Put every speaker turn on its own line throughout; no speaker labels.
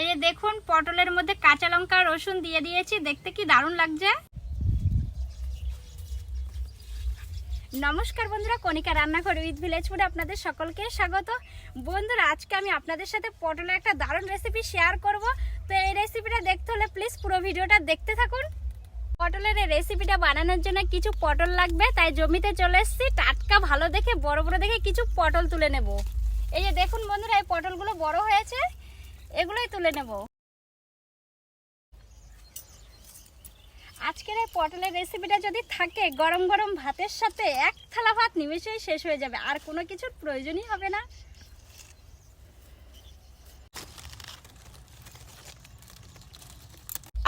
এই যে দেখুন, পটলের মধ্যে কাঁচা লঙ্কা, রসুন দিয়ে দিয়েছি। দেখতে কি দারুণ লাগছে। নমস্কার বন্ধুরা, কণিকা রান্নাঘর উইথ ভিলেজ ফুডে আপনাদের সকলকে স্বাগত। বন্ধুরা, আজকে আমি আপনাদের সাথে পটলের একটা দারুণ রেসিপি শেয়ার করব। তো এই রেসিপিটা দেখতে হলে প্লিজ পুরো ভিডিওটা দেখতে থাকুন। পটলের এই রেসিপিটা বানানোর জন্য কিছু পটল লাগবে, তাই জমিতে চলে এসেছি। টাটকা ভালো দেখে, বড় বড় দেখে কিছু পটল তুলে নেব। এই যে দেখুন বন্ধুরা, এই পটলগুলো বড় হয়েছে। এগুলোই তুলে নেব। আজকের এই পটলের রেসিপিটা যদি থাকে গরম গরম ভাতের সাথে এক থালা ভাত নিমেষেই শেষ হয়ে যাবে আর কোনো কিছুর প্রয়োজনই হবে না।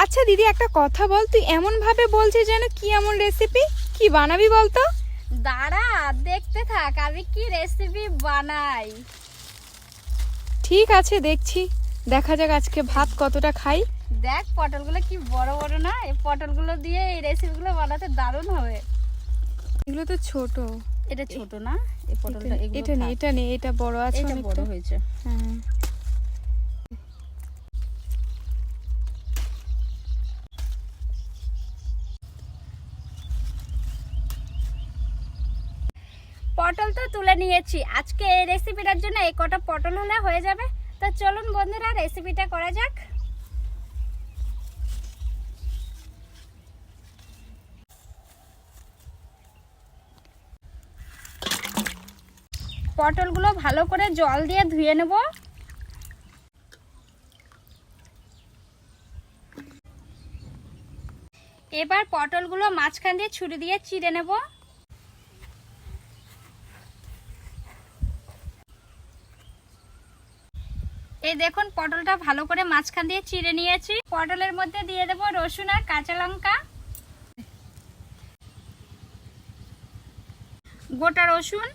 আচ্ছা দিদি একটা কথা বল তুই এমন ভাবে বলছিস যেন কি এমন রেসিপি কি বানাবি বলতো?
দাঁড়া দেখতে থাক আমি কি রেসিপি বানাই?
ঠিক আছে দেখছি। দেখা যাক আজকে ভাত কতটা খাই।
দেখ পটলগুলো কি বড় বড় না? এই পটলগুলো দিয়ে এই রেসিপিগুলো বানাতে দারুণ হবে।
এগুলো তো ছোট।
এটা ছোট না? এই পটলটা
এটা-
এগুলো
এটা নেই এটা নেই এটা বড় আছে
এটা বড় হয়েছে।
হ্যাঁ।
পটল তো তুলে নিয়েছি। আজকে এই রেসিপিটার জন্য এই কটা পটল হলে হয়ে যাবে। তো চলুন বন্ধুরা রেসিপিটা করা যাক। পটলগুলো ভালো করে জল দিয়ে ধুয়ে নেব। এবার পটলগুলো মাঝখান দিয়ে ছুরি দিয়ে চিড়ে নেব। এই দেখুন, পটলটা ভালো করে মাঝখান দিয়ে চিড়ে নিয়েছি। পটলের মধ্যে দিয়ে দেবো রসুন আর কাঁচা লঙ্কা। গোটা রসুন।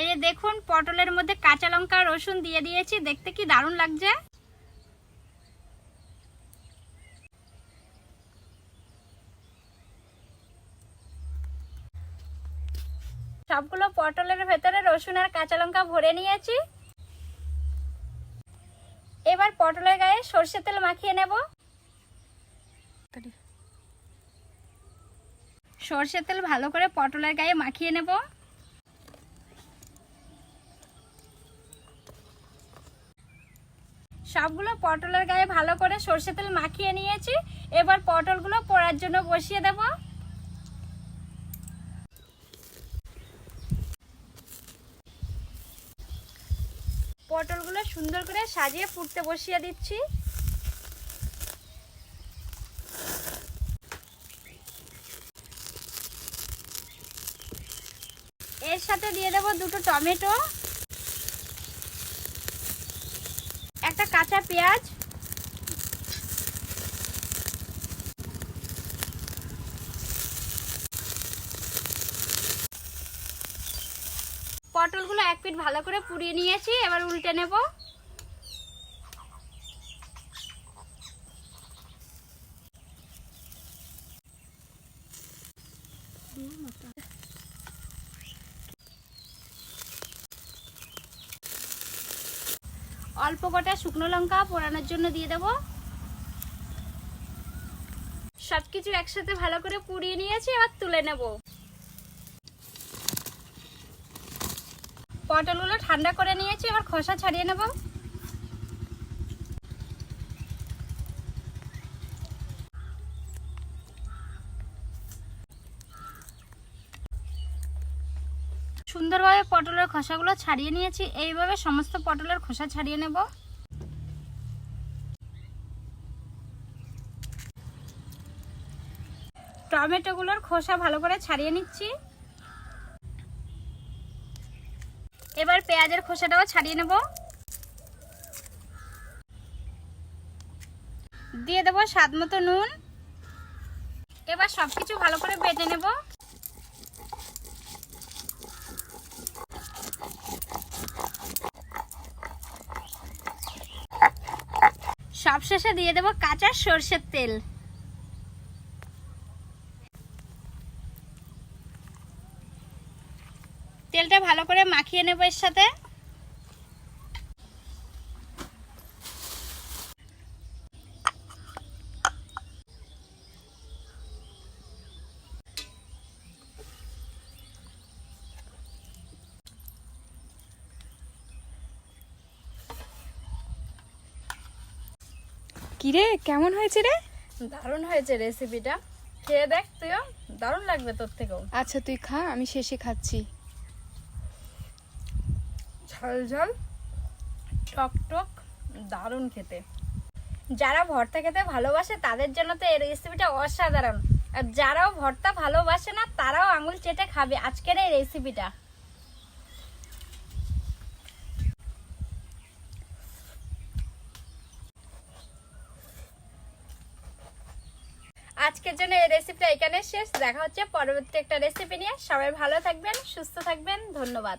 এই যে দেখুন, পটলের মধ্যে কাঁচা লঙ্কা রসুন দিয়ে দিয়েছি, দেখতে কি দারুণ লাগছে। সবগুলো পটলের ভেতরে রসুন আর কাঁচা লঙ্কা ভরে নিয়েছি। এবার পটলের গায়ে সর্ষে তেল মাখিয়ে নেব। সর্ষে তেল ভালো করে পটলের গায়ে মাখিয়ে নেব। সবগুলো পটলের গায়ে ভালো করে সর্ষে তেল মাখিয়ে নিয়েছি। এবার পটলগুলো পোড়ার জন্য বসিয়ে দেবো। পটলগুলো সুন্দর করে সাজিয়ে ফুটতে বসিয়ে দিচ্ছি। এর সাথে দিয়ে দেবো দুটো টমেটো, একটা কাঁচা পেঁয়াজ পটলগুলো এক পিঠ ভালো করে পুড়িয়ে নিয়েছি, এবার উল্টে নেব। অল্প কটা শুকনো লঙ্কা পোড়ানোর জন্য দিয়ে দেব। সবকিছু একসাথে ভালো করে পুড়িয়ে নিয়েছি, এবার তুলে নেব। পটলগুলো ঠান্ডা করে নিয়েছি, এবার খোসা ছাড়িয়ে নেব। সুন্দরভাবে পটলের খোসাগুলো ছাড়িয়ে নিয়েছি, এইভাবে সমস্ত পটলের খোসা ছাড়িয়ে নেব। টমেটোগুলোর খোসা ভালো করে ছাড়িয়ে নিচ্ছি এবার পেঁয়াজের খোসাটাও ছাড়িয়ে নেব। দিয়ে দেবো স্বাদ মতো নুন। এবার সবকিছু ভালো করে বেটে নেব। সবশেষে দিয়ে দেবো কাঁচা সর্ষের তেল। তেলটা ভালো করে মাখিয়ে নেব এর সাথে।
কিরে কেমন হয়েছে রে?
দারুণ হয়েছে রেসিপিটা খেয়ে দেখ তুইও দারুণ লাগবে তোর থেকেও।
আচ্ছা তুই খা আমি শেষে খাচ্ছি।
ঝাল ঝাল টক টক দারুণ খেতে। যারা ভর্তা খেতে ভালোবাসে, তাদের জন্য তো এই রেসিপিটা অসাধারণ। আর যারাও ভর্তা ভালোবাসে না, তারাও আঙুল চেটে খাবে আজকের এই রেসিপিটা আজকের জন্য এই রেসিপিটা এখানে শেষ। দেখা হচ্ছে পরবর্তী একটা রেসিপি নিয়ে। সবাই ভালো থাকবেন, সুস্থ থাকবেন। ধন্যবাদ।